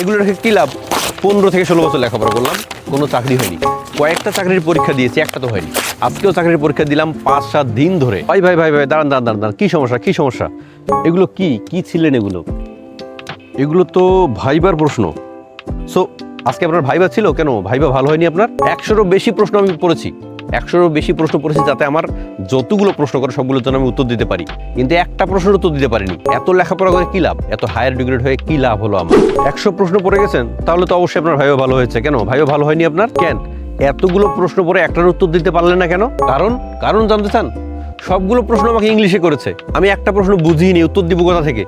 এগুলো রেখে কী লাভ? পনেরো থেকে ষোলো বছর লেখাপড়া করলাম, কোনো চাকরি হয়নি। কয়েকটা চাকরির পরীক্ষা দিয়েছি, একটা তো হয়নি। আজকেও চাকরির পরীক্ষা দিলাম পাঁচ সাত দিন ধরে। ভাই ভাই ভাই ভাই, দাঁড়ান দাঁড়ান দাঁড়ান কী সমস্যা কী সমস্যা? এগুলো কি কি ছিলেন এগুলো? এগুলো তো ভাইবার প্রশ্ন। সো আজকে আপনার ভাইবা ছিল? কেন? ভাইবা ভালো হয়নি আপনার? একশোরও বেশি প্রশ্ন আমি পড়েছি। একশোরও বেশি প্রশ্ন পড়েছি যাতে আমার যতগুলো প্রশ্ন করে সবগুলোর জন্য আমি উত্তর দিতে পারি। কিন্তু একটা প্রশ্নের উত্তর দিতে পারিনি। এত লেখাপড়া করে কী লাভ? এত হায়ার ডিগ্রেড হয়ে কী লাভ হলো আমার? একশো প্রশ্ন পড়ে গেছেন, তাহলে তো অবশ্যই আপনার ভাইও ভালো হয়েছে। কেন? ভাইও ভালো হয়নি আপনার? কেন? এতগুলো প্রশ্ন পরে একটার উত্তর দিতে পারলেন না কেন? কারণ? কারণ জানতে চান? সবগুলো প্রশ্ন আমাকে ইংলিশে করেছে। আমি একটা প্রশ্ন বুঝিনি, উত্তর দিব কোথা থেকে?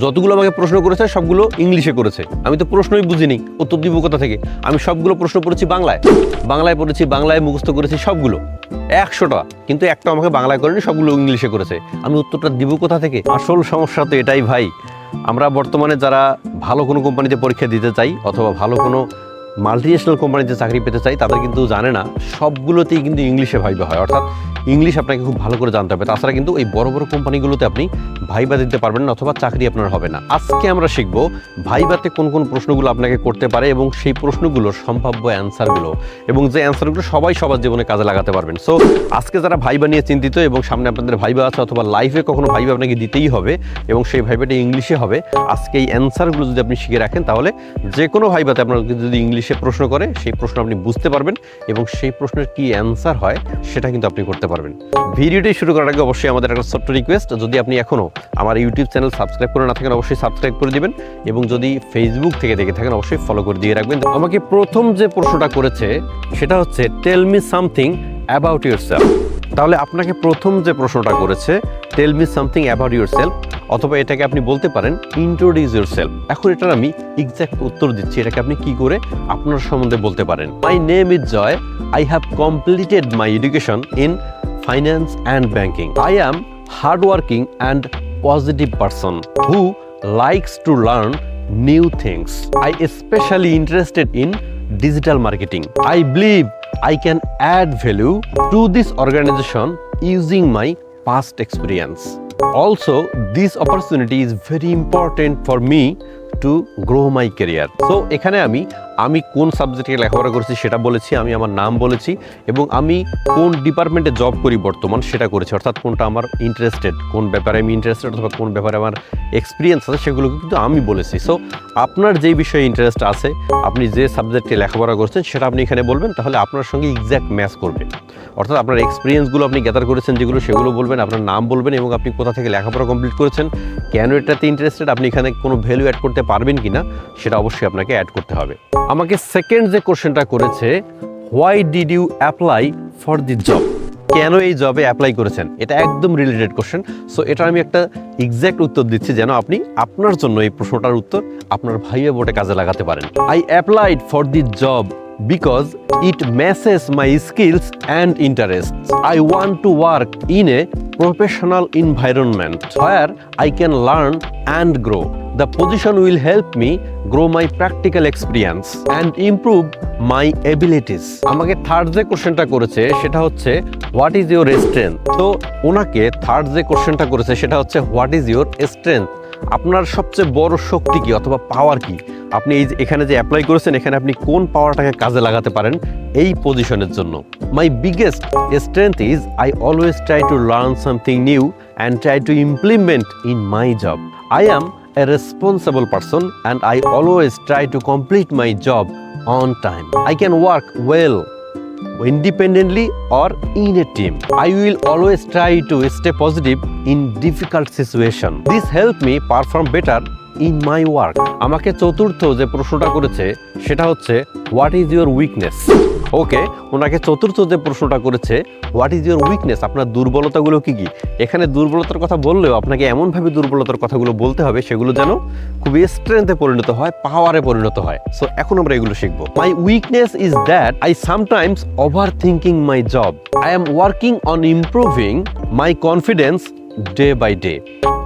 যতগুলো আমাকে প্রশ্ন করেছে, সবগুলো ইংলিশে করেছে। আমি তো প্রশ্নই বুঝিনি, উত্তর দিব কোথা থেকে? আমি সবগুলো প্রশ্ন পড়েছি বাংলায়। বাংলায় পড়েছি, বাংলায় মুখস্থ করেছি সবগুলো। একশোটা। কিন্তু একটা আমাকে বাংলায় করেনি, সবগুলো ইংলিশে করেছে। আমি উত্তরটা দিব কোথা থেকে? আসল সমস্যা তো এটাই ভাই। আমরা বর্তমানে যারা ভালো কোনো কোম্পানিতে পরীক্ষা দিতে চাই, অথবা ভালো কোনো মাল্টিনেশনাল কোম্পানিতে চাকরি পেতে চাই তাদের কিন্তু জানে না, সবগুলোতেই কিন্তু ইংলিশে ভাইবা হয়। অর্থাৎ ইংলিশ আপনাকে খুব ভালো করে জানতে হবে। তাছাড়া কিন্তু এই বড় বড় কোম্পানিগুলোতে আপনি ভাইবা দিতে পারবেন না, অথবা চাকরি আপনার হবে না। আজকে আমরা শিখব ভাইবাতে কোন কোন প্রশ্নগুলো আপনাকে করতে পারে এবং সেই প্রশ্নগুলোর সম্ভাব্য অ্যান্সারগুলো এবং যে অ্যান্সারগুলো সবাই সবার জীবনে কাজে লাগাতে পারবেন। সো আজকে যারা ভাইবা নিয়ে চিন্তিত এবং সামনে আপনাদের ভাইবা আছে অথবা লাইফে কখনো ভাইবা আপনাকে দিতেই হবে এবং সেই ভাইবাটা ইংলিশে হবে, আজকে এই অ্যান্সারগুলো যদি আপনি শিখে রাখেন, তাহলে যে কোনো ভাইবাতে আপনার যদি ইংলিশে প্রশ্ন করে, সেই প্রশ্ন আপনি বুঝতে পারবেন এবং সেই প্রশ্নের কি অ্যান্সার হয় সেটা কিন্তু আপনি করতে পারবেন। ভিডিওটি শুরু করার আগে অবশ্যই আমাদের একটা ছোট্ট রিকোয়েস্ট যদি আপনি এখনও আমার ইউটিউব চ্যানেল সাবস্ক্রাইব করে না থাকেন, অবশ্যই সাবস্ক্রাইব করে দিবেন এবং যদি ফেসবুক থেকে দেখে থাকেন, অবশ্যই ফলো করে দিয়ে রাখবেন। আমাকে প্রথম যে প্রশ্নটা করেছে, সেটা হচ্ছে tell me something about your তাহলে আপনাকে প্রথম যে প্রশ্নটা করেছে tell me something about your অথবা এটাকে আপনি বলতে পারেন ইন্ট্রোডিউস ইউর সেলফ এখন এটার আমি এক্স্যাক্ট উত্তর দিচ্ছি, এটাকে আপনি কি করে আপনার সম্বন্ধে বলতে পারেন। My name is Joy I have completed my education in finance and banking I am hardworking and positive person who likes to learn new things I specially interested in digital marketing I believe I can add value to this organization using my past experience Also, this opportunity is very important for me to grow my career so এখানে আমি আমি কোন সাবজেক্টে লেখাপড়া করছি সেটা বলেছি, আমি আমার নাম বলেছি এবং আমি কোন ডিপার্টমেন্টে জব করি বর্তমান সেটা করেছি। অর্থাৎ কোনটা আমার ইন্টারেস্টেড কোন ব্যাপারে আমি ইন্টারেস্টেড অথবা কোন ব্যাপারে আমার এক্সপিরিয়েন্স আছে সেগুলো কিন্তু আমি বলেছি। সো আপনার যে বিষয়ে ইন্টারেস্ট আছে, আপনি যে সাবজেক্টে লেখাপড়া করছেন সেটা আপনি এখানে বলবেন, তাহলে আপনার সঙ্গে এক্স্যাক্ট ম্যাচ করবে। অর্থাৎ আপনার এক্সপিরিয়েন্সগুলো আপনি গ্যাদার করেছেন যেগুলো, সেগুলো বলবেন, আপনার নাম বলবেন এবং আপনি কোথা থেকে লেখাপড়া কমপ্লিট করেছেন, কেন এটাতে ইন্টারেস্টেড আপনি এখানে কোনো ভ্যালু অ্যাড করতে পারবেন কি না সেটা অবশ্যই আপনাকে অ্যাড করতে হবে। আমাকে সেকেন্ড যে কোশ্চেনটা করেছে why did you apply for the job কেন এই জবে অ্যাপ্লাই করেছেন? এটা একদম রিলেটেড কোশ্চেন সো এটা আমি একটা এক্স্যাক্ট উত্তর দিচ্ছি যেন আপনি আপনার জন্য এই প্রশ্নটার উত্তর আপনার ভাইয়া বোটে কাজে লাগাতে পারেন। I applied for the job because it matches my skills and interests. I want to work in a professional environment where I can learn and grow. The position will help me grow my practical experience and improve my abilities. আমাকে third যে কোশ্চেনটা করেছে সেটা হচ্ছে what is your strength তো ওনাকে third যে কোশ্চেনটা করেছে সেটা হচ্ছে হোয়াট ইজ ইউর স্ট্রেংথ আপনার সবচেয়ে বড় শক্তি কি অথবা পাওয়ার কি আপনি এই এখানে যে অ্যাপ্লাই করেছেন এখানে আপনি কোন পাওয়ারটাকে কাজে লাগাতে পারেন এই পজিশনের জন্য my biggest strength is I always try to learn something new and try to implement in my job I am a responsible person and I always try to complete my job on time. I can work well independently or in a team. I will always try to stay positive in difficult situation. This help me perform better in my work. আমাকে চতুর্থ যে প্রশ্নটা করেছে, সেটা হচ্ছে what is your weakness okay, ওনাকে চতুর্থ যে প্রশ্নটা করেছে হোয়াট ইজ ইউর উইকনেস আপনার দুর্বলতাগুলো কি কি? এখানে দুর্বলতার কথা বললেও আপনাকে এমনভাবে দুর্বলতার কথাগুলো বলতে হবে, সেগুলো যেন খুবই স্ট্রেংথে পরিণত হয় পাওয়ারে পরিণত হয়। সো এখন আমরা এগুলো শিখব। My weakness is that I sometimes over thinking my job I am working on improving my confidence day by day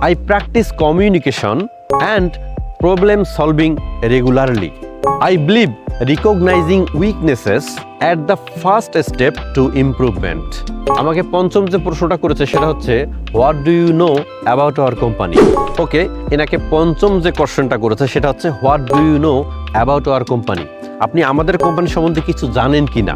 I practice communication and problem solving regularly. I believe recognizing weaknesses at the first step to improvement. আমাকে পঞ্চম যে প্রশ্নটা করেছে সেটা হচ্ছে what do you know about our company okay এনাকে পঞ্চম যে কোশ্চেনটা করেছে সেটা হচ্ছে what do you know about our company আপনি আমাদের কোম্পানি সম্বন্ধে কিছু জানেন কি না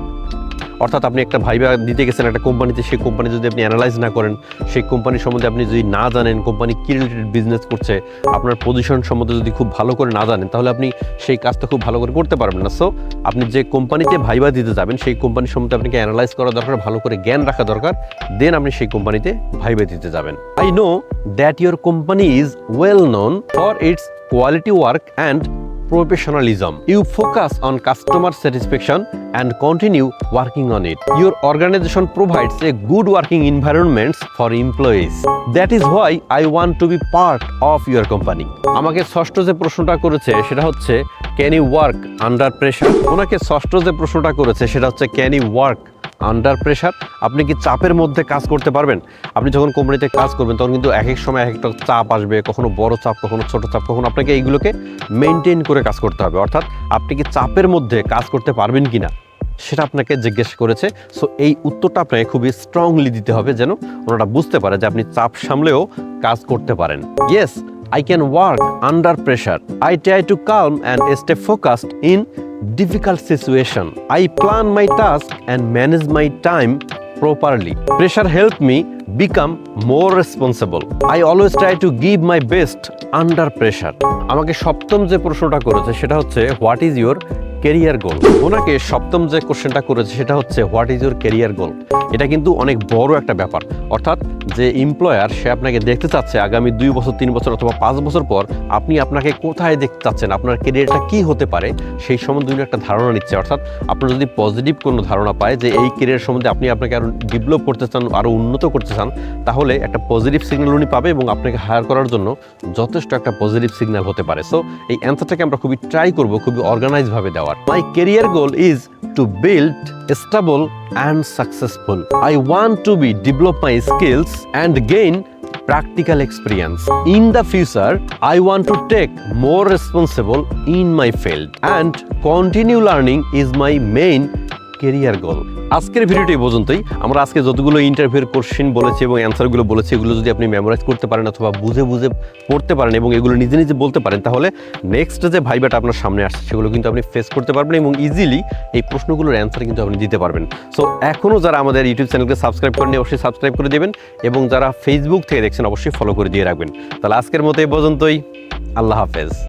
অর্থাৎ আপনি একটা ভাইবা দিতে গেছেন, একটা কোম্পানিতে, সেই কোম্পানি যদি আপনি অ্যানালাইজ না করেন, সেই কোম্পানি সম্বন্ধে আপনি যদি না জানেন, কোম্পানি কী রিলেটেড বিজনেস করছে, আপনার পজিশন সম্বন্ধে যদি খুব ভালো করে না জানেন, তাহলে আপনি সেই কাজটা খুব ভালো করে করতে পারবেন না। সো আপনি যে কোম্পানিতে ভাইবা দিতে যাবেন, সেই কোম্পানি সম্বন্ধে আপনাকে অ্যানালাইজ করা দরকার, ভালো করে জ্ঞান রাখা দরকার দেন আপনি সেই কোম্পানিতে ভাইবা দিতে যাবেন। I know that your company is well known for its quality work and professionalism. You focus on customer satisfaction and continue working on it. Your organization provides a good working environment for employees. That is why I want to be part of your company. আমাকে ষষ্ঠ যে প্রশ্নটা করেছে সেটা হচ্ছে can you work under pressure ওনাকে ষষ্ঠ যে প্রশ্নটা করেছে সেটা হচ্ছে can you work under pressure আপনি কি চাপের মধ্যে কাজ করতে পারবেন? আপনি যখন কোম্পানিতে কাজ করবেন, তখন কিন্তু এক এক সময় এক একটা চাপ আসবে, কখনো বড় চাপ, কখনো ছোট চাপ, কখনো আপনাকে এইগুলোকে মেনটেন করে কাজ করতে হবে। অর্থাৎ আপনি কি চাপের মধ্যে কাজ করতে পারবেন কি না সেটা আপনাকে জিজ্ঞেস করেছে। সো এই উত্তরটা আপনাকে খুবই স্ট্রংলি দিতে হবে যেন ওনারা বুঝতে পারে যে আপনি চাপ সামলেও কাজ করতে পারেন। Yes I can work under pressure. I try to calm and stay focused in difficult situation. I plan my task and manage my time properly. Pressure helped me become more responsible. I always try to give my best under pressure. আমাকে সপ্তম যে প্রশ্নটা করেছে সেটা হচ্ছে what is your career goal ওনাকে সপ্তম যে কোশ্চেনটা করেছে, সেটা হচ্ছে what is your career goal এটা কিন্তু অনেক বড় একটা ব্যাপার। অর্থাৎ যে এমপ্লয়ার সে আপনাকে দেখতে চাচ্ছে, আগামী দুই বছর, তিন বছর অথবা পাঁচ বছর পর আপনি আপনাকে কোথায় দেখতে চাচ্ছেন, আপনার কেরিয়ারটা কি হতে পারে, সেই সম্বন্ধে উনি একটা ধারণা নিচ্ছে। অর্থাৎ আপনার যদি পজিটিভ কোনো ধারণা পায় যে এই কেরিয়ার সম্বন্ধে আপনি আপনাকে আরও ডেভেলপ করতে চান আরও উন্নত করতে চান, তাহলে একটা পজিটিভ সিগন্যাল উনি পাবে এবং আপনাকে হায়ার করার জন্য যথেষ্ট একটা পজিটিভ সিগন্যাল হতে পারে। সো এই অ্যান্সারটাকে আমরা খুবই ট্রাই করব, খুবই অর্গানাইজভাবে what. My career goal is to build stable and successful. I want to be develop my skills and gain practical experience. In the future, I want to take more responsible in my field and continue learning is my main career goal. আজকের ভিডিওটি পর্যন্তই। আমরা আজকে যতগুলো ইন্টারভিউর question বলেছি এবং অ্যান্সারগুলো বলেছি, এগুলো যদি আপনি মেমোরাইজ করতে পারেন অথবা বুঝে বুঝে পড়তে পারেন এবং এগুলো নিজে নিজে বলতে পারেন, তাহলে নেক্সট যে ভাইবাটা আপনার সামনে আসছে, সেগুলো কিন্তু আপনি ফেস করতে পারবেন এবং ইজিলি এই প্রশ্নগুলোর অ্যান্সার কিন্তু আপনি দিতে পারবেন। সো এখনও যারা আমাদের ইউটিউব চ্যানেলকে সাবস্ক্রাইব করেনি অবশ্যই সাবস্ক্রাইব করে দেবেন এবং যারা ফেসবুক থেকে দেখছেন, অবশ্যই ফলো করে দিয়ে রাখবেন। তাহলে আজকের মতো এই পর্যন্তই। আল্লাহ হাফেজ।